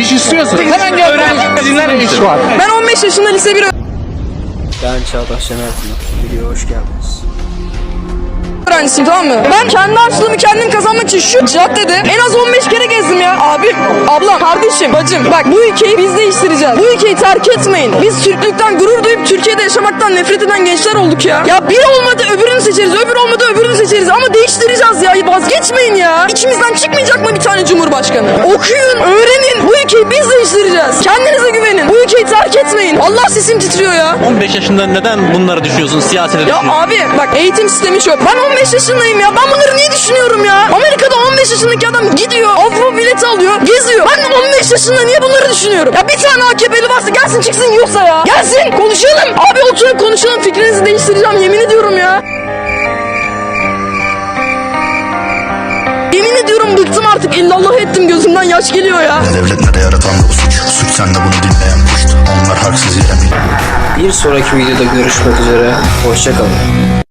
İş istiyorsun. Hemen gel. Öğrenciler iş var. Ben 15 yaşında lise 1 Ben Çağdaş Şener. Videoya hoş geldiniz. öğrencisiyim tamam mı? Ben kendi harçlığımı kendim kazanmak için şu caddede en az 15 kere gezdim ya. Abim, ablam, kardeşim, bacım. Bak bu ülkeyi biz değiştireceğiz. Bu ülkeyi terk etmeyin. Biz Türklükten gurur duyup Türkiye'de yaşamaktan nefret eden gençler olduk ya. Ya biri olmadı öbürünü seçeriz, öbür olmadı öbürünü seçeriz. Ama değiştireceğiz ya. Vazgeçmeyin ya. İçimizden çıkmayacak mı bir tane cumhurbaşkanı? Okuyun, öğrenin. Ülkeyi biz değiştireceğiz. Kendinize güvenin. Bu ülkeyi terk etmeyin. Allah sesim titriyor ya. 15 yaşında neden bunları düşünüyorsun siyasete Ya düşünüyorsun? abi bak eğitim sistemi çöp. Ben 15 yaşındayım ya. Ben bunları niye düşünüyorum ya? Amerika'da 15 yaşındaki adam gidiyor. Avrupa bileti alıyor. Geziyor. Ben 15 yaşında niye bunları düşünüyorum? Ya bir tane AKP'li varsa gelsin çıksın yoksa ya. Gelsin konuşalım. Abi oturun konuşalım. Fikrinizi değiştireceğim. Yemin ediyorum ya. Yemin ediyorum bıktım artık. İllallah ettim gözümden yaş geliyor ya. Devlet kuştu Onlar haksız yere Bir sonraki videoda görüşmek üzere. Hoşçakalın.